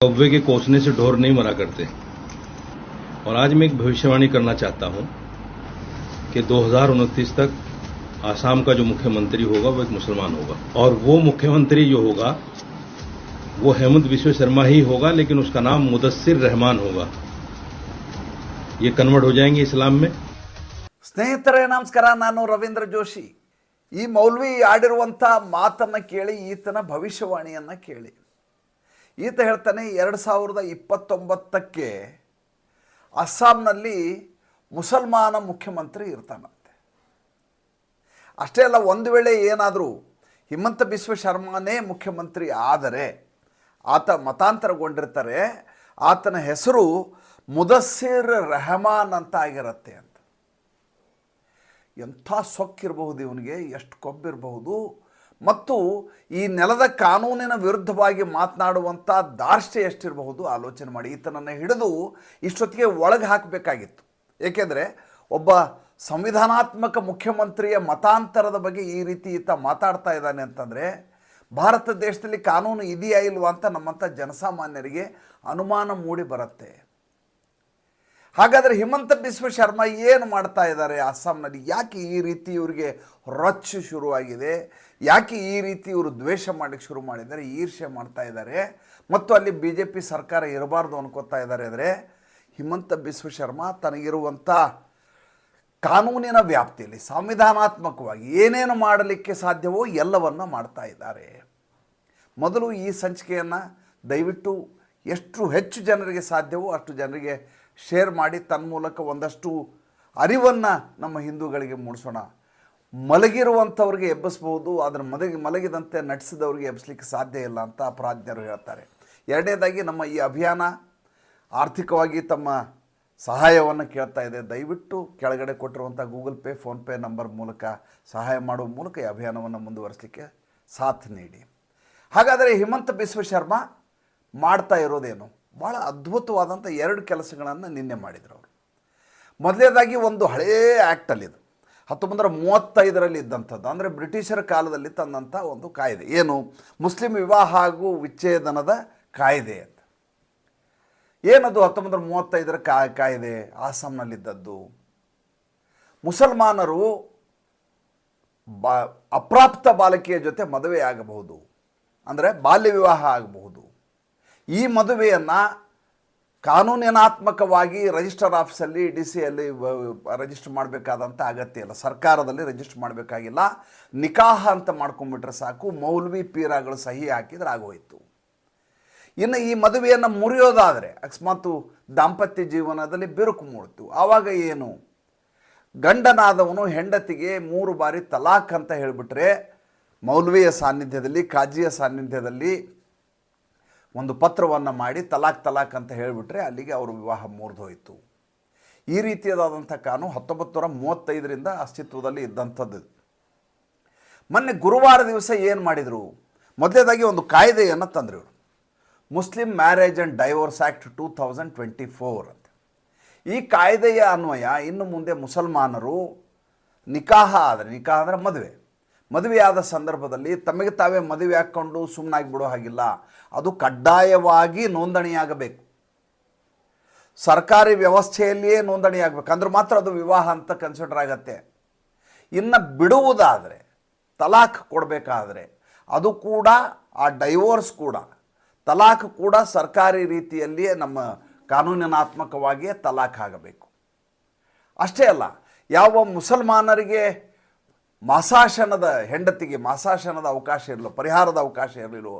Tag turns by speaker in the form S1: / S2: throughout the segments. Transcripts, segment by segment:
S1: कौवे के कोसने से ढोर नहीं मरा करते और आज मैं एक भविष्यवाणी करना चाहता हूं कि दो तक आसाम का जो मुख्यमंत्री होगा वो एक मुसलमान होगा और वो मुख्यमंत्री जो होगा वो हेमंत विश्व शर्मा ही होगा लेकिन उसका नाम मुदस्सिर रहमान होगा ये कन्वर्ट हो जाएंगे इस्लाम में
S2: ಸ್ನೇಹಿತರೇ ನಮಸ್ಕಾರ ನಾನು ರವೀಂದ್ರ ಜೋಶಿ ಈ ಮೌಲ್ವಿ ಆಡಿರುವಂಥ ಮಾತನ್ನು ಕೇಳಿ ಈತನ ಭವಿಷ್ಯವಾಣಿಯನ್ನು ಕೇಳಿ ಈತ ಹೇಳ್ತಾನೆ, ಎರಡು ಸಾವಿರದ ಇಪ್ಪತ್ತೊಂಬತ್ತಕ್ಕೆ ಅಸ್ಸಾಂನಲ್ಲಿ ಮುಸಲ್ಮಾನ ಮುಖ್ಯಮಂತ್ರಿ ಇರ್ತಾನಂತೆ. ಅಷ್ಟೇ ಅಲ್ಲ, ಒಂದು ವೇಳೆ ಏನಾದರೂ ಹಿಮಂತ ಬಿಸ್ವ ಶರ್ಮಾನೇ ಮುಖ್ಯಮಂತ್ರಿ ಆದರೆ, ಆತ ಮತಾಂತರಗೊಂಡಿರ್ತಾರೆ, ಆತನ ಹೆಸರು ಮುದಸ್ಸಿರ್ ರೆಹಮಾನ್ ಅಂತ ಆಗಿರತ್ತೆ ಅಂತ. ಎಂಥ ಸೊಕ್ಕಿರಬಹುದು ಇವನಿಗೆ, ಎಷ್ಟು ಕೊಬ್ಬಿರಬಹುದು. ಮತ್ತು ಈ ನೆಲದ ಕಾನೂನಿನ ವಿರುದ್ಧವಾಗಿ ಮಾತನಾಡುವಂಥ ದಾರ್ಷ್ಟ್ಯ ಎಷ್ಟಿರಬಹುದು? ಆಲೋಚನೆ ಮಾಡಿ. ಈತನನ್ನು ಹಿಡಿದು ಇಷ್ಟೊತ್ತಿಗೆ ಒಳಗೆ ಹಾಕಬೇಕಾಗಿತ್ತು. ಏಕೆಂದರೆ ಒಬ್ಬ ಸಂವಿಧಾನಾತ್ಮಕ ಮುಖ್ಯಮಂತ್ರಿಯ ಮತಾಂತರದ ಬಗ್ಗೆ ಈ ರೀತಿ ಈತ ಮಾತಾಡ್ತಾ ಇದ್ದಾನೆ ಅಂತಂದರೆ, ಭಾರತ ದೇಶದಲ್ಲಿ ಕಾನೂನು ಇದೆಯಾ ಇಲ್ವಾ ಅಂತ ನಮ್ಮಂಥ ಜನಸಾಮಾನ್ಯರಿಗೆ ಅನುಮಾನ ಮೂಡಿ ಬರುತ್ತೆ. ಹಾಗಾದರೆ ಹಿಮಂತ ಬಿಸ್ವ ಶರ್ಮಾ ಏನು ಮಾಡ್ತಾ ಇದ್ದಾರೆ? ಅಸ್ಸಾಂನಲ್ಲಿ ಯಾಕೆ ಈ ರೀತಿ ಇವರಿಗೆ ರೊಚ್ಚು ಶುರುವಾಗಿದೆ? ಯಾಕೆ ಈ ರೀತಿ ಇವರು ದ್ವೇಷ ಮಾಡಕ್ಕೆ ಶುರು ಮಾಡಿದ್ದಾರೆ ಈರ್ಷೆ ಮಾಡ್ತಾ ಇದ್ದಾರೆ? ಮತ್ತು ಅಲ್ಲಿ ಬಿ ಜೆ ಪಿ ಸರ್ಕಾರ ಇರಬಾರ್ದು ಅನ್ಕೋತಾ ಇದ್ದಾರೆ ಅಂದರೆ ಹಿಮಂತ ಬಿಸ್ವ ಶರ್ಮಾ ತನಗಿರುವಂಥ ಕಾನೂನಿನ ವ್ಯಾಪ್ತಿಯಲ್ಲಿ ಸಂವಿಧಾನಾತ್ಮಕವಾಗಿ ಏನೇನು ಮಾಡಲಿಕ್ಕೆ ಸಾಧ್ಯವೋ ಎಲ್ಲವನ್ನು ಮಾಡ್ತಾ ಇದ್ದಾರೆ. ಮೊದಲು ಈ ಸಂಚಿಕೆಯನ್ನು ದಯವಿಟ್ಟು ಎಷ್ಟು ಹೆಚ್ಚು ಜನರಿಗೆ ಸಾಧ್ಯವೋ ಅಷ್ಟು ಜನರಿಗೆ ಶೇರ್ ಮಾಡಿ, ತನ್ಮೂಲಕ ಒಂದಷ್ಟು ಅರಿವನ್ನು ನಮ್ಮ ಹಿಂದೂಗಳಿಗೆ ಮೂಡಿಸೋಣ. ಮಲಗಿರುವಂಥವ್ರಿಗೆ ಎಬ್ಬಿಸ್ಬೋದು, ಅದನ್ನು ಮಲಗಿ, ಮಲಗಿದಂತೆ ನಟಿಸಿದವ್ರಿಗೆ ಎಬ್ಬಿಸ್ಲಿಕ್ಕೆ ಸಾಧ್ಯ ಇಲ್ಲ ಅಂತ ಪ್ರಾಜ್ಞರು ಹೇಳ್ತಾರೆ. ಎರಡನೇದಾಗಿ ನಮ್ಮ ಈ ಅಭಿಯಾನ ಆರ್ಥಿಕವಾಗಿ ತಮ್ಮ ಸಹಾಯವನ್ನು ಕೇಳ್ತಾ ಇದೆ. ದಯವಿಟ್ಟು ಕೆಳಗಡೆ ಕೊಟ್ಟಿರುವಂಥ ಗೂಗಲ್ ಪೇ ಫೋನ್ಪೇ ನಂಬರ್ ಮೂಲಕ ಸಹಾಯ ಮಾಡುವ ಮೂಲಕ ಈ ಅಭಿಯಾನವನ್ನು ಮುಂದುವರಿಸಲಿಕ್ಕೆ ಸಾಥ್ ನೀಡಿ. ಹಾಗಾದರೆ ಹಿಮಂತ ಬಿಸ್ವ ಶರ್ಮಾ ಮಾಡ್ತಾ ಇರೋದೇನು? ಭಾಳ ಅದ್ಭುತವಾದಂಥ ಎರಡು ಕೆಲಸಗಳನ್ನು ನಿನ್ನೆ ಮಾಡಿದರು ಅವರು. ಮೊದಲನೇದಾಗಿ ಒಂದು ಹಳೇ ಆ್ಯಕ್ಟಲ್ಲಿದು ಹತ್ತೊಂಬತ್ತರ ಮೂವತ್ತೈದರಲ್ಲಿ ಇದ್ದಂಥದ್ದು, ಅಂದರೆ ಬ್ರಿಟಿಷರ ಕಾಲದಲ್ಲಿ ತಂದಂಥ ಒಂದು ಕಾಯ್ದೆ. ಏನು? ಮುಸ್ಲಿಂ ವಿವಾಹ ಹಾಗೂ ವಿಚ್ಛೇದನದ ಕಾಯ್ದೆ ಅಂತ. ಏನದು ಹತ್ತೊಂಬತ್ತರ ಮೂವತ್ತೈದರ ಕಾಯ್ದೆ? ಆಸಾಂನಲ್ಲಿದ್ದದ್ದು ಮುಸಲ್ಮಾನರು ಬಾ, ಅಪ್ರಾಪ್ತ ಬಾಲಕಿಯ ಜೊತೆ ಮದುವೆ ಆಗಬಹುದು ಅಂದರೆ ಬಾಲ್ಯ ವಿವಾಹ ಆಗಬಹುದು. ಈ ಮದುವೆಯನ್ನು ಕಾನೂನಿನಾತ್ಮಕವಾಗಿ ರಿಜಿಸ್ಟರ್ ಆಫೀಸಲ್ಲಿ ಡಿ ಸಿಯಲ್ಲಿ ರಿಜಿಸ್ಟರ್ ಮಾಡಬೇಕಾದಂಥ ಅಗತ್ಯ ಇಲ್ಲ. ಸರ್ಕಾರದಲ್ಲಿ ರಿಜಿಸ್ಟರ್ ಮಾಡಬೇಕಾಗಿಲ್ಲ. ನಿಕಾಹ ಅಂತ ಮಾಡ್ಕೊಂಡ್ಬಿಟ್ರೆ ಸಾಕು, ಮೌಲ್ವಿ ಪೀರಾಗಳು ಸಹಿ ಹಾಕಿದ್ರೆ ಆಗೋಯಿತು. ಇನ್ನು ಈ ಮದುವೆಯನ್ನು ಮುರಿಯೋದಾದರೆ, ಅಕಸ್ಮಾತು ದಾಂಪತ್ಯ ಜೀವನದಲ್ಲಿ ಬಿರುಕು ಮೂಡ್ತು. ಆವಾಗ ಏನು? ಗಂಡನಾದವನು ಹೆಂಡತಿಗೆ ಮೂರು ಬಾರಿ ತಲಾಖ್ ಅಂತ ಹೇಳಿಬಿಟ್ರೆ, ಮೌಲ್ವಿಯ ಸಾನ್ನಿಧ್ಯದಲ್ಲಿ, ಕಾಜಿಯ ಸಾನ್ನಿಧ್ಯದಲ್ಲಿ ಒಂದು ಪತ್ರವನ್ನು ಮಾಡಿ ತಲಾಕ್ ತಲಾಕ್ ಅಂತ ಹೇಳಿಬಿಟ್ರೆ ಅಲ್ಲಿಗೆ ಅವರು ವಿವಾಹ ಮುರಿದೋಯ್ತು. ಈ ರೀತಿಯಾದಂಥ ಕಾನೂನು ಹತ್ತೊಂಬತ್ತು ನೂರ ಮೂವತ್ತೈದರಿಂದ ಅಸ್ತಿತ್ವದಲ್ಲಿ ಇದ್ದಂಥದ್ದು. ಮೊನ್ನೆ ಗುರುವಾರ ದಿವಸ ಏನು ಮಾಡಿದರು? ಮೊದಲೇದಾಗಿ ಒಂದು ಕಾಯ್ದೆಯನ್ನು ತಂದರು ಇವರು. Muslim marriage and divorce act two thousand twenty four ಅಂತ. ಈ ಕಾಯ್ದೆಯ ಅನ್ವಯ ಇನ್ನು ಮುಂದೆ ಮುಸಲ್ಮಾನರು ನಿಕಾಹ ಆದರೆ, ನಿಕಾಹ ಅಂದರೆ ಮದುವೆ. ಮದುವೆಯಾದ ಸಂದರ್ಭದಲ್ಲಿ ತಮಗೆ ತಾವೇ ಮದುವೆ ಹಾಕ್ಕೊಂಡು ಸುಮ್ಮನಾಗಿ ಬಿಡೋ ಹಾಗಿಲ್ಲ. ಅದು ಕಡ್ಡಾಯವಾಗಿ ನೋಂದಣಿಯಾಗಬೇಕು. ಸರ್ಕಾರಿ ವ್ಯವಸ್ಥೆಯಲ್ಲಿಯೇ ನೋಂದಣಿ ಆಗಬೇಕು ಅಂದ್ರೆ ಮಾತ್ರ ಅದು ವಿವಾಹ ಅಂತ ಕನ್ಸಿಡರ್ ಆಗತ್ತೆ. ಇನ್ನು ಬಿಡುವುದಾದರೆ, ತಲಾಖ್ ಕೊಡಬೇಕಾದ್ರೆ, ಅದು ಕೂಡ, ಆ ಡೈವೋರ್ಸ್ ಕೂಡ, ತಲಾಖ್ ಕೂಡ ಸರ್ಕಾರಿ ರೀತಿಯಲ್ಲಿಯೇ ನಮ್ಮ ಕಾನೂನಿನಾತ್ಮಕವಾಗಿಯೇ ತಲಾಖ್ ಆಗಬೇಕು. ಅಷ್ಟೇ ಅಲ್ಲ, ಯಾವ ಮುಸಲ್ಮಾನರಿಗೆ ಮಾಸಾಶನದ ಹೆಂಡತಿಗೆ ಮಾಸಾಶನದ ಅವಕಾಶ ಇರಲಿಲ್ಲ ಪರಿಹಾರದ ಅವಕಾಶ ಇರಲಿಲ್ಲ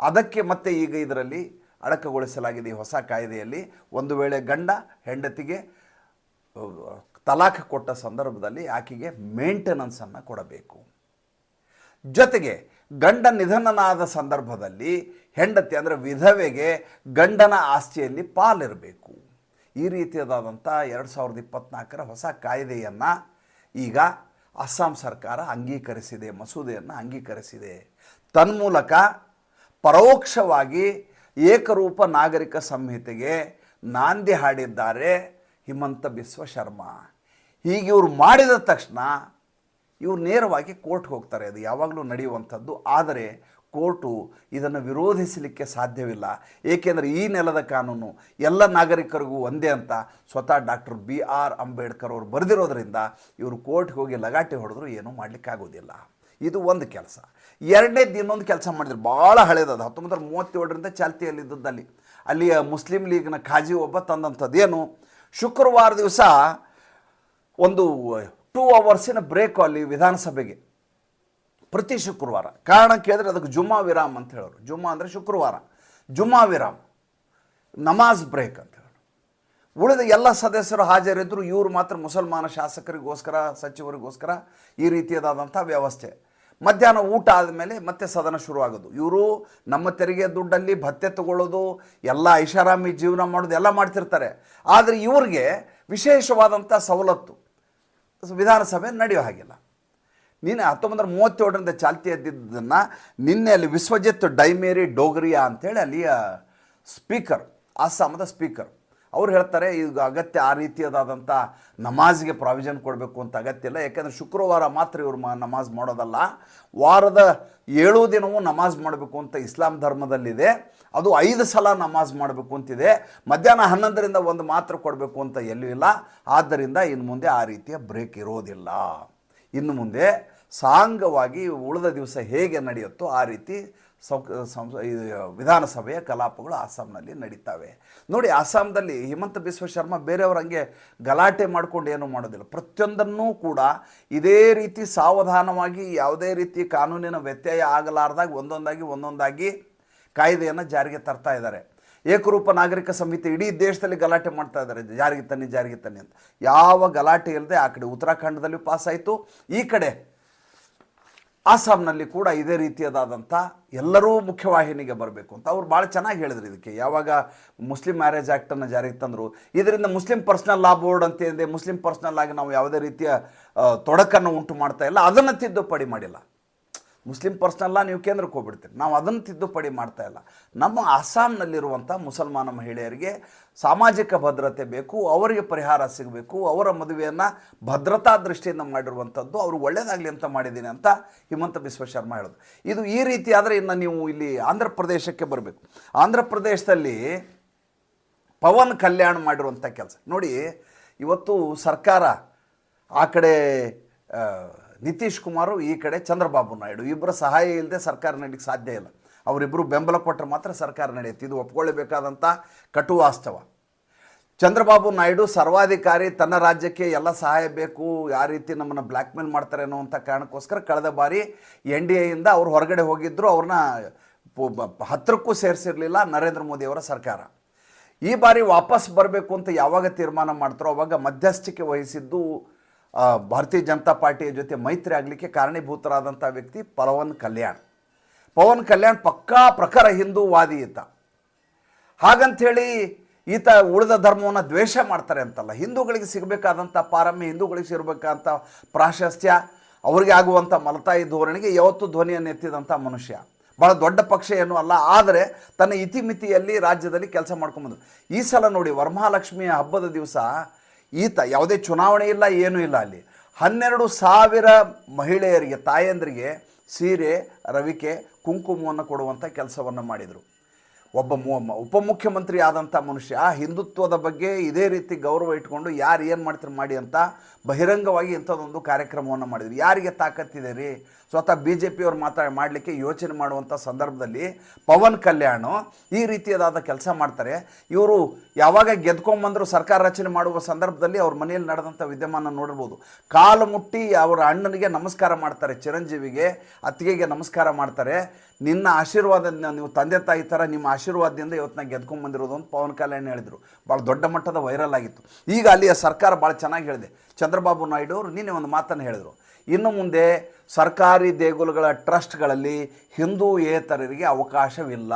S2: ಅದಕ್ಕೆ ಮತ್ತೆ ಈಗ ಇದರಲ್ಲಿ ಅಡಕಗೊಳಿಸಲಾಗಿದೆ ಈ ಹೊಸ ಕಾಯ್ದೆಯಲ್ಲಿ. ಒಂದು ವೇಳೆ ಗಂಡ ಹೆಂಡತಿಗೆ ತಲಾಖ್ ಕೊಟ್ಟ ಸಂದರ್ಭದಲ್ಲಿ ಆಕೆಗೆ ಮೇಂಟೆನೆನ್ಸನ್ನು ಕೊಡಬೇಕು. ಜೊತೆಗೆ ಗಂಡ ನಿಧನನಾದ ಸಂದರ್ಭದಲ್ಲಿ ಹೆಂಡತಿ ಅಂದರೆ ವಿಧವೆಗೆ ಗಂಡನ ಆಸ್ತಿಯಲ್ಲಿ ಪಾಲಿರಬೇಕು. ಈ ರೀತಿಯಾದಂಥ ಎರಡು ಸಾವಿರದ ಇಪ್ಪತ್ತ್ನಾಲ್ಕರ ಹೊಸ ಕಾಯ್ದೆಯನ್ನು ಈಗ ಅಸ್ಸಾಂ ಸರ್ಕಾರ ಅಂಗೀಕರಿಸಿದೆ, ಮಸೂದೆಯನ್ನು ಅಂಗೀಕರಿಸಿದೆ. ತನ್ಮೂಲಕ ಪರೋಕ್ಷವಾಗಿ ಏಕರೂಪ ನಾಗರಿಕ ಸಂಹಿತೆಗೆ ನಾಂದಿ ಹಾಡಿದ್ದಾರೆ ಹಿಮಂತ ಬಿಸ್ವ ಶರ್ಮಾ. ಹೀಗೆ ಇವರು ಮಾಡಿದ ತಕ್ಷಣ ಇವರು ನೇರವಾಗಿ ಕೋರ್ಟ್ಗೆ ಹೋಗ್ತಾರೆ. ಅದು ಯಾವಾಗಲೂ ನಡೆಯುವಂಥದ್ದು. ಆದರೆ ಕೋರ್ಟು ಇದನ್ನು ವಿರೋಧಿಸಲಿಕ್ಕೆ ಸಾಧ್ಯವಿಲ್ಲ. ಏಕೆಂದರೆ ಈ ನೆಲದ ಕಾನೂನು ಎಲ್ಲ ನಾಗರಿಕರಿಗೂ ಒಂದೇ ಅಂತ ಸ್ವತಃ ಡಾಕ್ಟರ್ ಬಿ ಆರ್ ಅಂಬೇಡ್ಕರ್ ಅವರು ಬರೆದಿರೋದ್ರಿಂದ ಇವರು ಕೋರ್ಟ್ಗೆ ಹೋಗಿ ಲಗಾಟೆ ಹೊಡೆದ್ರು ಏನೂ ಮಾಡಲಿಕ್ಕಾಗೋದಿಲ್ಲ ಇದು ಒಂದು ಕೆಲಸ. ಎರಡನೇದು ಇನ್ನೊಂದು ಕೆಲಸ ಮಾಡಿದ್ರು. ಭಾಳ ಹಳೇದದು. ಹತ್ತೊಂಬತ್ತು ನೂರ ಮೂವತ್ತೇಳರಿಂದ ಚಾಲ್ತಿಯಲ್ಲಿದ್ದದ್ದಲ್ಲಿ ಅಲ್ಲಿಯ ಮುಸ್ಲಿಂ ಲೀಗ್ನ ಖಾಜಿ ಒಬ್ಬ ತಂದಂಥದ್ದು ಏನು? ಶುಕ್ರವಾರ ದಿವಸ ಒಂದು ಟೂ ಅವರ್ಸಿನ ಬ್ರೇಕು ಅಲ್ಲಿ ವಿಧಾನಸಭೆಗೆ ಪ್ರತಿ ಶುಕ್ರವಾರ. ಕಾರಣ ಕೇಳಿದ್ರೆ ಅದಕ್ಕೆ ಜುಮ್ಮಾ ವಿರಾಮ್ ಅಂತ ಹೇಳೋರು. ಜುಮ್ಮಾ ಅಂದರೆ ಶುಕ್ರವಾರ. ಜುಮ್ಮಾ ವಿರಾಮ್. ನಮಾಜ್ ಬ್ರೇಕ್ ಅಂತ ಹೇಳೋರು. ಉಳಿದ ಎಲ್ಲ ಸದಸ್ಯರು ಹಾಜರಿದ್ದರು ಇವರು ಮಾತ್ರ ಮುಸಲ್ಮಾನ ಶಾಸಕರಿಗೋಸ್ಕರ, ಸಚಿವರಿಗೋಸ್ಕರ ಈ ರೀತಿಯದಾದಂಥ ವ್ಯವಸ್ಥೆ. ಮಧ್ಯಾಹ್ನ ಊಟ ಆದಮೇಲೆ ಮತ್ತೆ ಸದನ ಶುರುವಾಗೋದು. ಇವರು ನಮ್ಮ ತೆರಿಗೆ ದುಡ್ಡಲ್ಲಿ ಭತ್ತೆ ತಗೊಳ್ಳೋದು, ಎಲ್ಲ ಐಷಾರಾಮಿ ಜೀವನ ಮಾಡೋದು, ಎಲ್ಲ ಮಾಡ್ತಿರ್ತಾರೆ. ಆದರೆ ಇವ್ರಿಗೆ ವಿಶೇಷವಾದಂಥ ಸವಲತ್ತು. ವಿಧಾನಸಭೆ ನಡೆಯೋ ಹಾಗಿಲ್ಲ. ನಿನ್ನೆ ಹತ್ತೊಂಬತ್ತರ ಮೂವತ್ತೇಳರಿಂದ ಚಾಲ್ತಿ ಎದ್ದಿದ್ದನ್ನು ನಿನ್ನೆ ಅಲ್ಲಿ ವಿಶ್ವಜಿತ್ ಡೈಮೇರಿ ಡೋಗ್ರಿಯಾ ಅಂತೇಳಿ ಅಲ್ಲಿಯ ಸ್ಪೀಕರ್ ಅಸ್ಸಾಮದ ಸ್ಪೀಕರ್. ಅವ್ರು ಹೇಳ್ತಾರೆ, ಈಗ ಅಗತ್ಯ ಆ ರೀತಿಯದಾದಂಥ ನಮಾಜ್ಗೆ ಪ್ರಾವಿಷನ್ ಕೊಡಬೇಕು ಅಂತ ಅಗತ್ಯ ಇಲ್ಲ. ಯಾಕೆಂದರೆ ಶುಕ್ರವಾರ ಮಾತ್ರ ಇವರು ಮ, ನಮಾಜ್ ಮಾಡೋದಲ್ಲ. ವಾರದ ಏಳು ದಿನವೂ ನಮಾಜ್ ಮಾಡಬೇಕು ಅಂತ ಇಸ್ಲಾಂ ಧರ್ಮದಲ್ಲಿದೆ. ಅದು ಐದು ಸಲ ನಮಾಜ್ ಮಾಡಬೇಕು ಅಂತಿದೆ. ಮಧ್ಯಾಹ್ನ ಹನ್ನೊಂದರಿಂದ ಒಂದು ಮಾತ್ರ ಕೊಡಬೇಕು ಅಂತ ಎಲ್ಲೂ ಇಲ್ಲ. ಆದ್ದರಿಂದ ಇನ್ನು ಮುಂದೆ ಆ ರೀತಿಯ ಬ್ರೇಕ್ ಇರೋದಿಲ್ಲ. ಇನ್ನು ಮುಂದೆ ಸಾಂಗವಾಗಿ ಉಳಿದ ದಿವಸ ಹೇಗೆ ನಡೆಯುತ್ತೋ ಆ ರೀತಿ ಸೌ ವಿಧಾನಸಭೆಯ ಕಲಾಪಗಳು ಅಸ್ಸಾಂನಲ್ಲಿ ನಡೀತಾವೆ. ನೋಡಿ, ಅಸ್ಸಾಂದಲ್ಲಿ ಹಿಮಂತ ಬಿಸ್ವ ಶರ್ಮಾ ಬೇರೆಯವ್ರ ಹಂಗೆ ಗಲಾಟೆ ಮಾಡ್ಕೊಂಡು ಏನೂ ಮಾಡೋದಿಲ್ಲ. ಪ್ರತಿಯೊಂದನ್ನೂ ಕೂಡ ಇದೇ ರೀತಿ ಸಾವಧಾನವಾಗಿ, ಯಾವುದೇ ರೀತಿ ಕಾನೂನಿನ ವ್ಯತ್ಯಯ ಆಗಲಾರ್ದಾಗ ಒಂದೊಂದಾಗಿ ಒಂದೊಂದಾಗಿ ಕಾಯ್ದೆಯನ್ನು ಜಾರಿಗೆ ತರ್ತಾ ಇದ್ದಾರೆ. ಏಕರೂಪ ನಾಗರಿಕ ಸಂಹಿತೆ ಇಡೀ ದೇಶದಲ್ಲಿ ಗಲಾಟೆ ಮಾಡ್ತಾ ಇದ್ದಾರೆ. ಜಾರಿಗೆ ತನ್ನಿ ಜಾರಿಗೆ ತನ್ನಿ ಅಂತ. ಯಾವ ಗಲಾಟೆ ಇಲ್ಲದೆ ಆ ಕಡೆ ಉತ್ತರಾಖಂಡದಲ್ಲಿ ಪಾಸ್ ಆಯಿತು ಈ ಕಡೆ ಆಸಾಂನಲ್ಲಿ ಕೂಡ ಇದೇ ರೀತಿಯದಾದಂಥ ಎಲ್ಲರೂ ಮುಖ್ಯವಾಹಿನಿಗೆ ಬರಬೇಕು ಅಂತ ಅವ್ರು ಭಾಳ ಚೆನ್ನಾಗಿ ಹೇಳಿದ್ರು ಇದಕ್ಕೆ. ಯಾವಾಗ ಮುಸ್ಲಿಂ ಮ್ಯಾರೇಜ್ ಆ್ಯಕ್ಟನ್ನು ಜಾರಿಗೆ ತಂದರು, ಇದರಿಂದ ಮುಸ್ಲಿಂ ಪರ್ಸ್ನಲ್ ಲಾ ಬೋರ್ಡ್ ಅಂತ ಇದೆ, ಮುಸ್ಲಿಂ ಪರ್ಸ್ನಲ್ ಆಗಿ ನಾವು ಯಾವುದೇ ರೀತಿಯ ತೊಡಕನ್ನು ಉಂಟು ಮಾಡ್ತಾ ಇಲ್ಲ, ಅದನ್ನು ತಿದ್ದುಪಡಿ ಮಾಡಿಲ್ಲ. ಮುಸ್ಲಿಂ ಪರ್ಸ್ನೆಲ್ಲ ನೀವು ಕೇಂದ್ರಕ್ಕೆ ಹೋಗ್ಬಿಡ್ತೀರಿ. ನಾವು ಅದನ್ನು ತಿದ್ದುಪಡಿ ಮಾಡ್ತಾ ಇಲ್ಲ. ನಮ್ಮ ಅಸ್ಸಾಂನಲ್ಲಿರುವಂಥ ಮುಸಲ್ಮಾನ ಮಹಿಳೆಯರಿಗೆ ಸಾಮಾಜಿಕ ಭದ್ರತೆ ಬೇಕು, ಅವರಿಗೆ ಪರಿಹಾರ ಸಿಗಬೇಕು, ಅವರ ಮದುವೆಯನ್ನು ಭದ್ರತಾ ದೃಷ್ಟಿಯಿಂದ ಮಾಡಿರುವಂಥದ್ದು ಅವ್ರಿಗೆ ಒಳ್ಳೆಯದಾಗಲಿ ಅಂತ ಮಾಡಿದ್ದೀನಿ ಅಂತ ಹಿಮಂತ ಬಿಸ್ವ ಶರ್ಮಾ ಹೇಳೋದು. ಇದು ಈ ರೀತಿ ಆದರೆ ಇನ್ನು ನೀವು ಇಲ್ಲಿ ಆಂಧ್ರ ಪ್ರದೇಶಕ್ಕೆ ಬರಬೇಕು. ಆಂಧ್ರ ಪ್ರದೇಶದಲ್ಲಿ ಪವನ್ ಕಲ್ಯಾಣ್ ಮಾಡಿರುವಂಥ ಕೆಲಸ. ನೋಡಿ, ಇವತ್ತು ಸರ್ಕಾರ ಆ ಕಡೆ ನಿತೀಶ್ ಕುಮಾರು ಈ ಕಡೆ ಚಂದ್ರಬಾಬು ನಾಯ್ಡು. ಇಬ್ಬರ ಸಹಾಯ ಇಲ್ಲದೆ ಸರ್ಕಾರ ನಡೀಲಿಕ್ಕೆ ಸಾಧ್ಯ ಇಲ್ಲ. ಅವರಿಬ್ಬರು ಬೆಂಬಲ ಕೊಟ್ಟರೆ ಮಾತ್ರ ಸರ್ಕಾರ ನಡೆಯುತ್ತೆ. ಇದು ಒಪ್ಕೊಳ್ಳಬೇಕಾದಂಥ ಕಟು ವಾಸ್ತವ. ಚಂದ್ರಬಾಬು ನಾಯ್ಡು ಸರ್ವಾಧಿಕಾರಿ, ತನ್ನ ರಾಜ್ಯಕ್ಕೆ ಎಲ್ಲ ಸಹಾಯ ಬೇಕು, ಯಾವ ರೀತಿ ನಮ್ಮನ್ನು ಬ್ಲ್ಯಾಕ್ ಮೇಲ್ ಮಾಡ್ತಾರೆ ಅನ್ನೋವಂಥ ಕಾರಣಕ್ಕೋಸ್ಕರ ಕಳೆದ ಬಾರಿ ಎನ್ ಡಿ ಎಯಿಂದ ಅವ್ರು ಹೊರಗಡೆ ಹೋಗಿದ್ದರು ಅವ್ರನ್ನ ಹತ್ತಿರಕ್ಕೂ ಸೇರಿಸಿರಲಿಲ್ಲ ನರೇಂದ್ರ ಮೋದಿಯವರ ಸರ್ಕಾರ. ಈ ಬಾರಿ ವಾಪಸ್ ಬರಬೇಕು ಅಂತ ಯಾವಾಗ ತೀರ್ಮಾನ ಮಾಡ್ತಾರೋ ಅವಾಗ ಮಧ್ಯಸ್ಥಿಕೆ ವಹಿಸಿದ್ದು ಭಾರತೀಯ ಜನತಾ ಪಾರ್ಟಿಯ ಜೊತೆ ಮೈತ್ರಿ ಆಗಲಿಕ್ಕೆ ಕಾರಣೀಭೂತರಾದಂಥ ವ್ಯಕ್ತಿ ಪವನ್ ಕಲ್ಯಾಣ್. ಪವನ್ ಕಲ್ಯಾಣ್ ಪಕ್ಕಾ ಪ್ರಖರ ಹಿಂದೂವಾದಿ ಈತ ಹಾಗಂಥೇಳಿ ಈತ ಉಳಿದ ಧರ್ಮವನ್ನು ದ್ವೇಷ ಮಾಡ್ತಾರೆ ಅಂತಲ್ಲ. ಹಿಂದೂಗಳಿಗೆ ಸಿಗಬೇಕಾದಂಥ ಪಾರಮ್ಯ, ಹಿಂದೂಗಳಿಗೆ ಸಿಗಬೇಕಾದಂಥ ಪ್ರಾಶಸ್ತ್ಯ, ಅವರಿಗೆ ಆಗುವಂಥ ಮಲತಾಯಿ ಧೋರಣೆಗೆ ಯಾವತ್ತೂ ಧ್ವನಿಯನ್ನು ಎತ್ತಿದಂಥ ಮನುಷ್ಯ. ಭಾಳ ದೊಡ್ಡ ಪಕ್ಷ ಏನೂ ಅಲ್ಲ, ಆದರೆ ತನ್ನ ಇತಿಮಿತಿಯಲ್ಲಿ ರಾಜ್ಯದಲ್ಲಿ ಕೆಲಸ ಮಾಡ್ಕೊಂಬಂದು. ಈ ಸಲ ನೋಡಿ, ವರಮಹಾಲಕ್ಷ್ಮಿಯ ಹಬ್ಬದ ದಿವಸ ಈತ ಯಾವುದೇ ಚುನಾವಣೆ ಇಲ್ಲ, ಏನೂ ಇಲ್ಲ ಅಲ್ಲಿ. ಹನ್ನೆರಡು ಸಾವಿರ ಮಹಿಳೆಯರಿಗೆ, ತಾಯಂದರಿಗೆ ಸೀರೆ, ರವಿಕೆ, ಕುಂಕುಮವನ್ನು ಕೊಡುವಂಥ ಕೆಲಸವನ್ನು ಮಾಡಿದರು. ಒಬ್ಬ ಉಪಮುಖ್ಯಮಂತ್ರಿ ಆದಂಥ ಮನುಷ್ಯ ಹಿಂದುತ್ವದ ಬಗ್ಗೆ ಇದೇ ರೀತಿ ಗೌರವ ಇಟ್ಕೊಂಡು ಯಾರು ಏನು ಮಾಡ್ತಾರೆ ಮಾಡಿ ಅಂತ ಬಹಿರಂಗವಾಗಿ ಇಂಥದ್ದೊಂದು ಕಾರ್ಯಕ್ರಮವನ್ನು ಮಾಡಿದ್ರು. ಯಾರಿಗೆ ತಾಕತ್ತಿದೆ ರೀ? ಸ್ವತಃ ಬಿ ಜೆ ಪಿಯವ್ರು ಮಾತಾಡಿ, ಮಾಡಲಿಕ್ಕೆ ಯೋಚನೆ ಮಾಡುವಂಥ ಸಂದರ್ಭದಲ್ಲಿ ಪವನ್ ಕಲ್ಯಾಣ್ ಈ ರೀತಿಯದಾದ ಕೆಲಸ ಮಾಡ್ತಾರೆ. ಇವರು ಯಾವಾಗ ಗೆದ್ಕೊಂಬಂದರೂ ಸರ್ಕಾರ ರಚನೆ ಮಾಡುವ ಸಂದರ್ಭದಲ್ಲಿ ಅವ್ರ ಮನೆಯಲ್ಲಿ ನಡೆದಂಥ ವಿದ್ಯಮಾನ ನೋಡಿರ್ಬೋದು ಕಾಲು ಮುಟ್ಟಿ ಅವರ ಅಣ್ಣನಿಗೆ ನಮಸ್ಕಾರ ಮಾಡ್ತಾರೆ, ಚಿರಂಜೀವಿಗೆ, ಅತ್ತಿಗೆಗೆ ನಮಸ್ಕಾರ ಮಾಡ್ತಾರೆ. ನಿನ್ನ ಆಶೀರ್ವಾದದಿಂದ ನೀವು ತಂದೆ ತಾಯಿ ಥರ ನಿಮ್ಮ ಆಶೀರ್ವಾದದಿಂದ ಇವತ್ತು ನಾನು ಗೆದ್ಕೊಂಬಂದಿರೋದು ಅಂತ ಪವನ್ ಕಲ್ಯಾಣ್ ಹೇಳಿದರು. ಭಾಳ ದೊಡ್ಡ ಮಟ್ಟದ ವೈರಲ್ ಆಗಿತ್ತು. ಈಗ ಅಲ್ಲಿಯ ಸರ್ಕಾರ ಭಾಳ ಚೆನ್ನಾಗಿ ಹೇಳಿದೆ. ಚಂದ್ರಬಾಬು ನಾಯ್ಡು ಅವರು ನಿನ್ನೆ ಒಂದು ಮಾತನ್ನು ಹೇಳಿದರು. ಇನ್ನು ಮುಂದೆ ಸರ್ಕಾರಿ ದೇಗುಲಗಳ ಟ್ರಸ್ಟ್ಗಳಲ್ಲಿ ಹಿಂದೂ ಏತರರಿಗೆ ಅವಕಾಶವಿಲ್ಲ.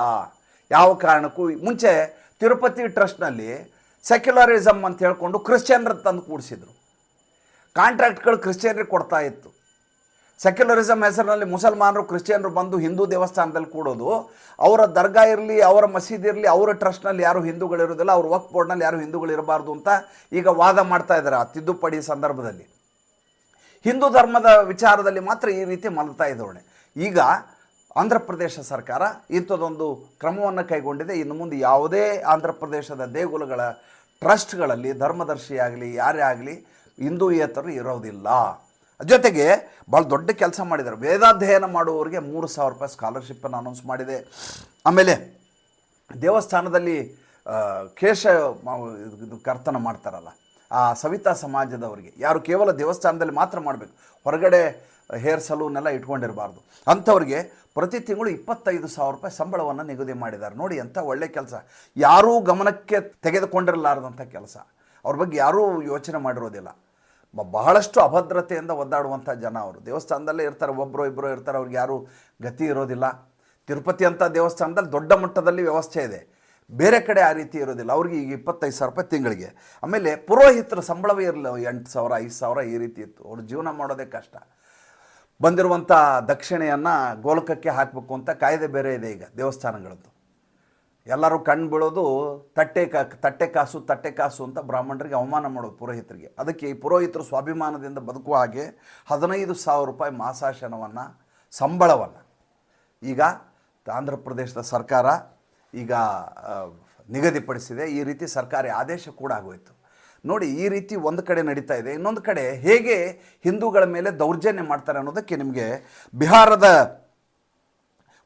S2: ಯಾವ ಕಾರಣಕ್ಕೂ ಮುಂಚೆ ತಿರುಪತಿ ಟ್ರಸ್ಟ್ನಲ್ಲಿ ಸೆಕ್ಯುಲರಿಸಮ್ ಅಂತ ಹೇಳ್ಕೊಂಡು ಕ್ರಿಶ್ಚಿಯನ್ರ ತಂದು ಕೂಡಿಸಿದರು. ಕಾಂಟ್ರಾಕ್ಟ್ಗಳು ಕ್ರಿಶ್ಚಿಯನ್ರಿಗೆ ಕೊಡ್ತಾ ಇತ್ತು. ಸೆಕ್ಯುಲರಿಸಮ್ ಹೆಸರಿನಲ್ಲಿ ಮುಸಲ್ಮಾನರು ಕ್ರಿಶ್ಚಿಯನ್ರು ಬಂದು ಹಿಂದೂ ದೇವಸ್ಥಾನದಲ್ಲಿ ಕೂಡೋದು, ಅವರ ದರ್ಗಾ ಇರಲಿ, ಅವರ ಮಸೀದಿ ಇರಲಿ, ಅವರ ಟ್ರಸ್ಟ್ನಲ್ಲಿ ಯಾರು ಹಿಂದೂಗಳಿರೋದಿಲ್ಲ, ಅವ್ರ ವಕ್ ಬೋರ್ಡ್ನಲ್ಲಿ ಯಾರು ಹಿಂದೂಗಳಿರಬಾರ್ದು ಅಂತ ಈಗ ವಾದ ಮಾಡ್ತಾ ಇದ್ದಾರೆ ಆ ತಿದ್ದುಪಡಿ ಸಂದರ್ಭದಲ್ಲಿ. ಹಿಂದೂ ಧರ್ಮದ ವಿಚಾರದಲ್ಲಿ ಮಾತ್ರ ಈ ರೀತಿ ಮಲತಾ ಇದ್ದವಣೆ ಈಗ ಆಂಧ್ರ ಪ್ರದೇಶ ಸರ್ಕಾರ ಇಂಥದ್ದೊಂದು ಕ್ರಮವನ್ನು ಕೈಗೊಂಡಿದೆ. ಇನ್ನು ಮುಂದೆ ಯಾವುದೇ ಆಂಧ್ರ ಪ್ರದೇಶದ ದೇಗುಲಗಳ ಟ್ರಸ್ಟ್ಗಳಲ್ಲಿ ಧರ್ಮದರ್ಶಿಯಾಗಲಿ, ಯಾರೇ ಆಗಲಿ ಹಿಂದೂಯೇತರು ಇರೋದಿಲ್ಲ. ಜೊತೆಗೆ ಭಾಳ ದೊಡ್ಡ ಕೆಲಸ ಮಾಡಿದ್ದಾರೆ. ವೇದಾಧ್ಯಯನ ಮಾಡುವವರಿಗೆ ಮೂರು ಸಾವಿರ ರೂಪಾಯಿ ಸ್ಕಾಲರ್ಶಿಪ್ಪನ್ನು ಅನೌನ್ಸ್ ಮಾಡಿದೆ. ಆಮೇಲೆ ದೇವಸ್ಥಾನದಲ್ಲಿ ಕೇಶ ಕರ್ತನ ಮಾಡ್ತಾರಲ್ಲ ಆ ಸವಿತಾ ಸಮಾಜದವರಿಗೆ. ಯಾರು ಕೇವಲ ದೇವಸ್ಥಾನದಲ್ಲಿ ಮಾತ್ರ ಮಾಡಬೇಕು. ಹೊರಗಡೆ ಹೇರ್ ಸಲೂನೆಲ್ಲ ಇಟ್ಕೊಂಡಿರಬಾರ್ದು. ಅಂಥವ್ರಿಗೆ ಪ್ರತಿ ತಿಂಗಳು ಇಪ್ಪತ್ತೈದು ಸಾವಿರ ರೂಪಾಯಿ ಸಂಬಳವನ್ನು ನಿಗದಿ ಮಾಡಿದ್ದಾರೆ. ನೋಡಿ ಅಂಥ ಒಳ್ಳೆ ಕೆಲಸ. ಯಾರೂ ಗಮನಕ್ಕೆ ತೆಗೆದುಕೊಂಡಿರಲಾರದಂಥ ಕೆಲಸ. ಅವ್ರ ಬಗ್ಗೆ ಯಾರೂ ಯೋಚನೆ ಮಾಡಿರೋದಿಲ್ಲ. ಬಹಳಷ್ಟು ಅಭದ್ರತೆಯಿಂದ ಒದ್ದಾಡುವಂಥ ಜನ ಅವರು. ದೇವಸ್ಥಾನದಲ್ಲೇ ಇರ್ತಾರೆ ಒಬ್ಬರು ಇಬ್ಬರು ಇರ್ತಾರೆ. ಅವ್ರಿಗೆ ಯಾರೂ ಗತಿ ಇರೋದಿಲ್ಲ. ತಿರುಪತಿ ಅಂತ ದೇವಸ್ಥಾನದಲ್ಲಿ ದೊಡ್ಡ ಮಟ್ಟದಲ್ಲಿ ವ್ಯವಸ್ಥೆ ಇದೆ. ಬೇರೆ ಕಡೆ ಆ ರೀತಿ ಇರೋದಿಲ್ಲ. ಅವ್ರಿಗೆ ಈಗ ಇಪ್ಪತ್ತೈದು ಸಾವಿರ ರೂಪಾಯಿ ತಿಂಗಳಿಗೆ. ಆಮೇಲೆ ಪುರೋಹಿತರ ಸಂಬಳವೇ ಇರಲಿಲ್ಲ. ಎಂಟು ಸಾವಿರ, ಐದು ಸಾವಿರ ಈ ರೀತಿ ಇತ್ತು. ಅವ್ರ ಜೀವನ ಮಾಡೋದೇ ಕಷ್ಟ. ಬಂದಿರುವಂಥ ದಕ್ಷಿಣೆಯನ್ನು ಗೋಲಕಕ್ಕೆ ಹಾಕಬೇಕು ಅಂತ ಕಾಯ್ದೆ ಬೇರೆ ಇದೆ ಈಗ ದೇವಸ್ಥಾನಗಳದ್ದು. ಎಲ್ಲರೂ ಕಣ್ಣು ಬೀಳೋದು ತಟ್ಟೆ ಕಾ, ತಟ್ಟೆ ಕಾಸು ತಟ್ಟೆ ಕಾಸು ಅಂತ ಬ್ರಾಹ್ಮಣರಿಗೆ ಅವಮಾನ ಮಾಡೋದು ಪುರೋಹಿತರಿಗೆ. ಅದಕ್ಕೆ ಈ ಪುರೋಹಿತರು ಸ್ವಾಭಿಮಾನದಿಂದ ಬದುಕುವ ಹಾಗೆ ಹದಿನೈದು ಸಾವಿರ ರೂಪಾಯಿ ಮಾಸಾಶನವನ್ನು, ಸಂಬಳವನ್ನು ಈಗ ಆಂಧ್ರ ಪ್ರದೇಶದ ಸರ್ಕಾರ ಈಗ ನಿಗದಿಪಡಿಸಿದೆ. ಈ ರೀತಿ ಸರ್ಕಾರಿ ಆದೇಶ ಕೂಡ ಆಗೋಯಿತು. ನೋಡಿ, ಈ ರೀತಿ ಒಂದು ಕಡೆ ನಡೀತಾ ಇದೆ. ಇನ್ನೊಂದು ಕಡೆ ಹೇಗೆ ಹಿಂದೂಗಳ ಮೇಲೆ ದೌರ್ಜನ್ಯ ಮಾಡ್ತಾರೆ ಅನ್ನೋದಕ್ಕೆ ನಿಮಗೆ ಬಿಹಾರದ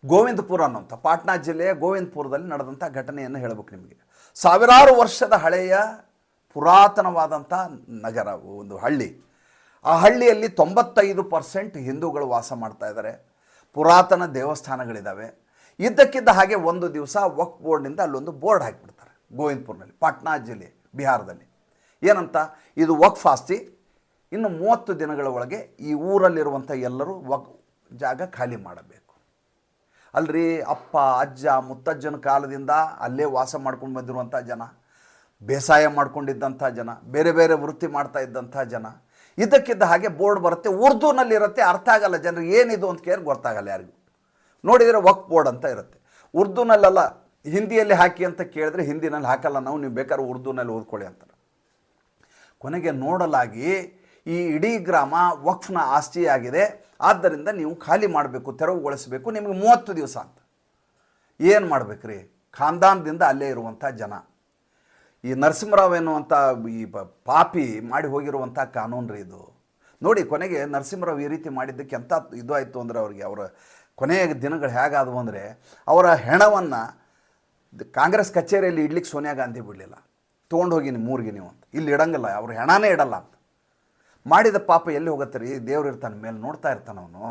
S2: ಗೋವಿಂದಪುರ ಅನ್ನೋಂಥ ಪಾಟ್ನಾ ಜಿಲ್ಲೆಯ ಗೋವಿಂದಪುರದಲ್ಲಿ ನಡೆದಂಥ ಘಟನೆಯನ್ನು ಹೇಳಬೇಕು ನಿಮಗೆ. ಸಾವಿರಾರು ವರ್ಷದ ಹಳೆಯ ಪುರಾತನವಾದಂಥ ನಗರ, ಒಂದು ಹಳ್ಳಿ. ಆ ಹಳ್ಳಿಯಲ್ಲಿ ತೊಂಬತ್ತೈದು ಪರ್ಸೆಂಟ್ ಹಿಂದೂಗಳು ವಾಸ ಮಾಡ್ತಾ ಇದ್ದಾರೆ. ಪುರಾತನ ದೇವಸ್ಥಾನಗಳಿದ್ದಾವೆ. ಇದ್ದಕ್ಕಿದ್ದ ಹಾಗೆ ಒಂದು ದಿವಸ ವಕ್ ಬೋರ್ಡ್ನಿಂದ ಅಲ್ಲೊಂದು ಬೋರ್ಡ್ ಹಾಕಿಬಿಡ್ತಾರೆ, ಗೋವಿಂದಪುರನಲ್ಲಿ, ಪಾಟ್ನಾ ಜಿಲ್ಲೆ, ಬಿಹಾರದಲ್ಲಿ. ಏನಂತ? ಇದು ವಕ್ಫ್ ಆಸ್ತಿ. ಇನ್ನು ಮೂವತ್ತು ದಿನಗಳ ಒಳಗೆ ಈ ಊರಲ್ಲಿರುವಂಥ ಎಲ್ಲರೂ ವಕ್, ಜಾಗ ಖಾಲಿ ಮಾಡಬೇಕು. ಅಲ್ರಿ ಅಪ್ಪ, ಅಜ್ಜ, ಮುತ್ತಜ್ಜನ ಕಾಲದಿಂದ ಅಲ್ಲೇ ವಾಸ ಮಾಡ್ಕೊಂಡು ಬಂದಿರುವಂಥ ಜನ, ಬೇಸಾಯ ಮಾಡ್ಕೊಂಡಿದ್ದಂಥ ಜನ, ಬೇರೆ ಬೇರೆ ವೃತ್ತಿ ಮಾಡ್ತಾ ಇದ್ದಂಥ ಜನ ಇದಕ್ಕಿದ್ದ ಹಾಗೆ ಬೋರ್ಡ್ ಬರುತ್ತೆ, ಉರ್ದುನಲ್ಲಿರುತ್ತೆ, ಅರ್ಥ ಆಗಲ್ಲ. ಜನರಿಗೆ ಏನಿದು ಅಂತ ಕೇಳಿ ಗೊತ್ತಾಗಲ್ಲ ಯಾರಿಗೂ. ನೋಡಿದರೆ ವಕ್ ಬೋರ್ಡ್ ಅಂತ ಇರುತ್ತೆ. ಉರ್ದುನಲ್ಲೆಲ್ಲ ಹಿಂದಿಯಲ್ಲಿ ಹಾಕಿ ಅಂತ ಕೇಳಿದ್ರೆ ಹಿಂದಿನಲ್ಲಿ ಹಾಕಲ್ಲ ನಾವು, ನೀವು ಬೇಕಾದ್ರೆ ಉರ್ದುನಲ್ಲಿ ಓದ್ಕೊಳ್ಳಿ ಅಂತಾರೆ ಕೊನೆಗೆ ನೋಡಲಾಗಿ ಈ ಇಡೀ ಗ್ರಾಮ ವಕ್ಫ್ನ ಆಸ್ತಿಯಾಗಿದೆ ಆದ್ದರಿಂದ ನೀವು ಖಾಲಿ ಮಾಡಬೇಕು, ತೆರವುಗೊಳಿಸಬೇಕು, ನಿಮಗೆ ಮೂವತ್ತು ದಿವಸ ಅಂತ. ಏನು ಮಾಡಬೇಕ್ರಿ? ಖಾನ್ದಾನದಿಂದ ಅಲ್ಲೇ ಇರುವಂಥ ಜನ. ಈ ನರಸಿಂಹರಾವ್ ಎನ್ನುವಂಥ ಈ ಪಾಪಿ ಮಾಡಿ ಹೋಗಿರುವಂಥ ಕಾನೂನು ರೀ ಇದು. ನೋಡಿ, ಕೊನೆಗೆ ನರಸಿಂಹರಾವ್ ಈ ರೀತಿ ಮಾಡಿದ್ದಕ್ಕೆ ಎಂಥ ಇದು ಆಯಿತು ಅಂದರೆ ಅವ್ರಿಗೆ, ಅವರ ಕೊನೆಯ ದಿನಗಳು ಹೇಗಾದವು ಅಂದರೆ ಅವರ ಹೆಣವನ್ನು ಕಾಂಗ್ರೆಸ್ ಕಚೇರಿಯಲ್ಲಿ ಇಡ್ಲಿಕ್ಕೆ ಸೋನಿಯಾ ಗಾಂಧಿ ಬಿಡಲಿಲ್ಲ. ತೊಗೊಂಡು ಹೋಗಿ ನೀವು ಮೂರಿಗೆ ನೀವು ಅಂತ. ಇಲ್ಲಿ ಇಡಂಗಿಲ್ಲ, ಅವ್ರ ಹೆಣನೇ ಇಡಲ್ಲ ಅಂತ. ಮಾಡಿದ ಪಾಪ ಎಲ್ಲಿ ಹೋಗತ್ತೆ ರೀ? ದೇವ್ರು ಇರ್ತಾನೆ, ಮೇಲೆ ನೋಡ್ತಾ ಇರ್ತಾನೆ ಅವನು.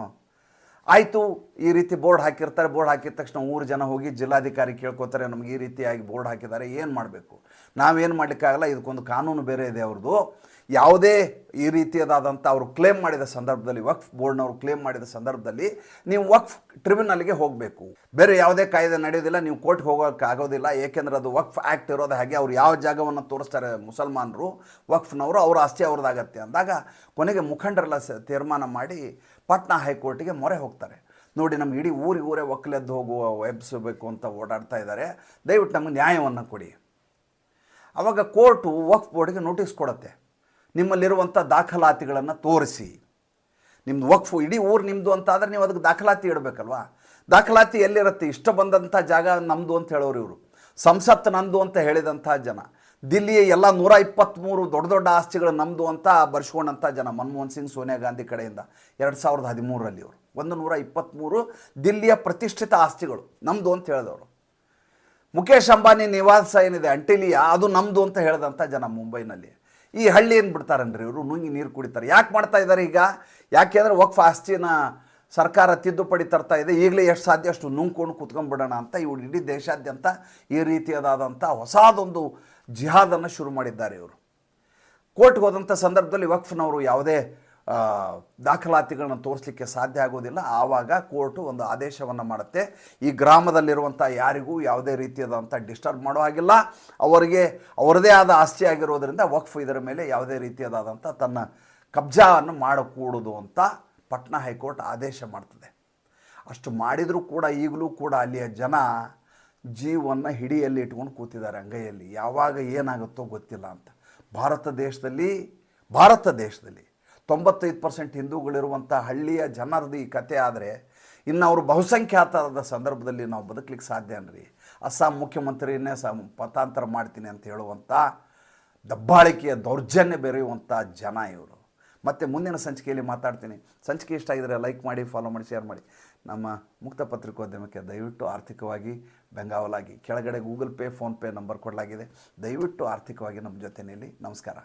S2: ಆಯಿತು, ಈ ರೀತಿ ಬೋರ್ಡ್ ಹಾಕಿರ್ತಾರೆ, ಬೋರ್ಡ್ ಹಾಕಿದ ತಕ್ಷಣ ಊರು ಜನ ಹೋಗಿ ಜಿಲ್ಲಾಧಿಕಾರಿ ಕೇಳ್ಕೊತಾರೆ, ನಮ್ಗೆ ಈ ರೀತಿಯಾಗಿ ಬೋರ್ಡ್ ಹಾಕಿದ್ದಾರೆ, ಏನು ಮಾಡಬೇಕು? ನಾವೇನು ಮಾಡಲಿಕ್ಕಾಗಲ್ಲ, ಇದಕ್ಕೊಂದು ಕಾನೂನು ಬೇರೆ ಇದೆ ಅವ್ರದ್ದು. ಯಾವುದೇ ಈ ರೀತಿಯದಾದಂಥ ಅವರು ಕ್ಲೇಮ್ ಮಾಡಿದ ಸಂದರ್ಭದಲ್ಲಿ, ವಕ್ಫ್ ಬೋರ್ಡ್ನವರು ಕ್ಲೇಮ್ ಮಾಡಿದ ಸಂದರ್ಭದಲ್ಲಿ ನೀವು ವಕ್ಫ್ ಟ್ರಿಬ್ಯುನಲ್ಗೆ ಹೋಗಬೇಕು. ಬೇರೆ ಯಾವುದೇ ಕಾಯ್ದೆ ನಡೆಯೋದಿಲ್ಲ, ನೀವು ಕೋರ್ಟ್ಗೆ ಹೋಗೋಕ್ಕಾಗೋದಿಲ್ಲ ಏಕೆಂದರೆ ಅದು ವಕ್ಫ್ ಆ್ಯಕ್ಟ್ ಇರೋದು ಹಾಗೆ ಅವ್ರು ಯಾವ ಜಾಗವನ್ನು ತೋರಿಸ್ತಾರೆ ಮುಸಲ್ಮಾನರು, ವಕ್ಫ್ನವರು, ಅವರ ಆಸ್ತಿ ಅವ್ರದ್ದಾಗತ್ತೆ ಅಂದಾಗ ಕೊನೆಗೆ ಮುಖಂಡರೆಲ್ಲ ತೀರ್ಮಾನ ಮಾಡಿ ಪಾಟ್ನಾ ಹೈಕೋರ್ಟಿಗೆ ಮೊರೆ ಹೋಗ್ತಾರೆ. ನೋಡಿ ನಮ್ಗೆ ಇಡೀ ಊರಿಗೆ ಊರೇ ಒಕ್ಕಲೆದ್ದು ಹೋಗುವ ಎಬ್ಸಬೇಕು ಅಂತ ಓಡಾಡ್ತಾ ಇದ್ದಾರೆ. ದಯವಿಟ್ಟು ನಮಗೆ ನ್ಯಾಯವನ್ನು ಕೊಡಿ. ಆವಾಗ ಕೋರ್ಟು ವಕ್ಫ್ ಬೋರ್ಡ್ಗೆ ನೋಟಿಸ್ ಕೊಡುತ್ತೆ. ನಿಮ್ಮಲ್ಲಿರುವಂಥ ದಾಖಲಾತಿಗಳನ್ನು ತೋರಿಸಿ. ನಿಮ್ಮದು ವಕ್ಫು ಇಡೀ ಊರು ನಿಮ್ಮದು ಅಂತ ಆದರೆ ನೀವು ಅದಕ್ಕೆ ದಾಖಲಾತಿ ಇಡಬೇಕಲ್ವಾ? ದಾಖಲಾತಿ ಎಲ್ಲಿರುತ್ತೆ? ಇಷ್ಟ ಬಂದಂಥ ಜಾಗ ನಮ್ಮದು ಅಂತ ಹೇಳೋರು ಇವರು. ಸಂಸತ್ ನಂದು ಅಂತ ಹೇಳಿದಂಥ ಜನ. ದಿಲ್ಲಿಯ ಎಲ್ಲ ನೂರ ಇಪ್ಪತ್ತ್ಮೂರು ದೊಡ್ಡ ದೊಡ್ಡ ಆಸ್ತಿಗಳು ನಮ್ಮದು ಅಂತ ಬರ್ಸ್ಕೊಂಡಂಥ ಜನ ಮನಮೋಹನ್ ಸಿಂಗ್, ಸೋನಿಯಾ ಗಾಂಧಿ ಕಡೆಯಿಂದ ಎರಡು ಸಾವಿರದ ಹದಿಮೂರರಲ್ಲಿ ಅವರು ಒಂದು ನೂರ ಇಪ್ಪತ್ತ್ಮೂರು ದಿಲ್ಲಿಯ ಪ್ರತಿಷ್ಠಿತ ಆಸ್ತಿಗಳು ನಮ್ಮದು ಅಂತ ಹೇಳಿದವರು. ಮುಖೇಶ್ ಅಂಬಾನಿ ನಿವಾಸ ಏನಿದೆ ಅಂಟಿಲಿಯಾ, ಅದು ನಮ್ಮದು ಅಂತ ಹೇಳಿದಂಥ ಜನ ಮುಂಬೈನಲ್ಲಿ. ಈ ಹಳ್ಳಿ ಏನು ಬಿಡ್ತಾರನ್ರಿ ಇವರು? ನುಂಗಿ ನೀರು ಕುಡಿತಾರೆ. ಯಾಕೆ ಮಾಡ್ತಾ ಇದ್ದಾರೆ ಈಗ? ಯಾಕೆಂದರೆ ವಕ್ಫ್ ಆಸ್ತಿನ ಸರ್ಕಾರ ತಿದ್ದುಪಡಿ ತರ್ತಾ ಇದೆ. ಈಗಲೇ ಎಷ್ಟು ಸಾಧ್ಯ? ಅಷ್ಟು ನುಂಗ್ಕೊಂಡು ಕುತ್ಕೊಂಡ್ಬಿಡೋಣ ಅಂತ ಇವರು ಇಡೀ ದೇಶಾದ್ಯಂತ ಈ ರೀತಿಯಾದಂಥ ಹೊಸದೊಂದು ಜಿಹಾದನ್ನು ಶುರು ಮಾಡಿದ್ದಾರೆ ಇವರು. ಕೋರ್ಟ್ಗೆ ಹೋದಂಥ ಸಂದರ್ಭದಲ್ಲಿ ವಕ್ಫ್ನವರು ಯಾವುದೇ ದಾಖಲಾತಿಗಳನ್ನು ತೋರಿಸಲಿಕ್ಕೆ ಸಾಧ್ಯ ಆಗೋದಿಲ್ಲ. ಆವಾಗ ಕೋರ್ಟು ಒಂದು ಆದೇಶವನ್ನು ಮಾಡುತ್ತೆ. ಈ ಗ್ರಾಮದಲ್ಲಿರುವಂಥ ಯಾರಿಗೂ ಯಾವುದೇ ರೀತಿಯಾದಂಥ ಡಿಸ್ಟರ್ಬ್ ಮಾಡೋ ಹಾಗಿಲ್ಲ. ಅವರಿಗೆ, ಅವರದೇ ಆದ ಆಸ್ತಿ ಆಗಿರೋದ್ರಿಂದ ವಕ್ಫ್ ಇದರ ಮೇಲೆ ಯಾವುದೇ ರೀತಿಯಾದಂಥ ತನ್ನ ಕಬ್ಜಾವನ್ನು ಮಾಡಕೂಡದು ಅಂತ ಪಟ್ನಾ ಹೈಕೋರ್ಟ್ ಆದೇಶ ಮಾಡ್ತದೆ. ಅಷ್ಟು ಮಾಡಿದರೂ ಕೂಡ ಈಗಲೂ ಕೂಡ ಅಲ್ಲಿಯ ಜನ ಜೀವವನ್ನು ಹಿಡಿಯಲ್ಲಿ ಇಟ್ಕೊಂಡು ಕೂತಿದ್ದಾರೆ ಅಂಗೈಯಲ್ಲಿ. ಯಾವಾಗ ಏನಾಗುತ್ತೋ ಗೊತ್ತಿಲ್ಲ ಅಂತ. ಭಾರತ ದೇಶದಲ್ಲಿ ಭಾರತ ದೇಶದಲ್ಲಿ ತೊಂಬತ್ತೈದು ಪರ್ಸೆಂಟ್ ಹಿಂದೂಗಳಿರುವಂಥ ಹಳ್ಳಿಯ ಜನರದ್ದು ಈ ಕತೆ ಆದರೆ ಇನ್ನು ಅವರು ಬಹುಸಂಖ್ಯಾತರದ ಸಂದರ್ಭದಲ್ಲಿ ನಾವು ಬದುಕಲಿಕ್ಕೆ ಸಾಧ್ಯ ಅನ್ರಿ ಅಸ್ಸಾಂ ಮುಖ್ಯಮಂತ್ರಿಯನ್ನೇ ಸ ಮತಾಂತರ ಮಾಡ್ತೀನಿ ಅಂತ ಹೇಳುವಂಥ ದಬ್ಬಾಳಿಕೆಯ ದೌರ್ಜನ್ಯ ಬೆರೆಯುವಂಥ ಜನ ಇವರು. ಮತ್ತು ಮುಂದಿನ ಸಂಚಿಕೆಯಲ್ಲಿ ಮಾತಾಡ್ತೀನಿ. ಸಂಚಿಕೆ ಇಷ್ಟ ಆಗಿದ್ರೆ ಲೈಕ್ ಮಾಡಿ ಫಾಲೋ ಮಾಡಿ ಶೇರ್ ಮಾಡಿ. ನಮ್ಮ ಮುಕ್ತ ಪತ್ರಿಕೋದ್ಯಮಕ್ಕೆ ದಯವಿಟ್ಟು ಆರ್ಥಿಕವಾಗಿ ಬೆಂಗಾವಲಾಗಿ. ಕೆಳಗಡೆ ಗೂಗಲ್ ಪೇ ಫೋನ್ಪೇ ನಂಬರ್ ಕೊಡಲಾಗಿದೆ. ದಯವಿಟ್ಟು ಆರ್ಥಿಕವಾಗಿ ನಮ್ಮ ಜೊತೆ ನಮಸ್ಕಾರ.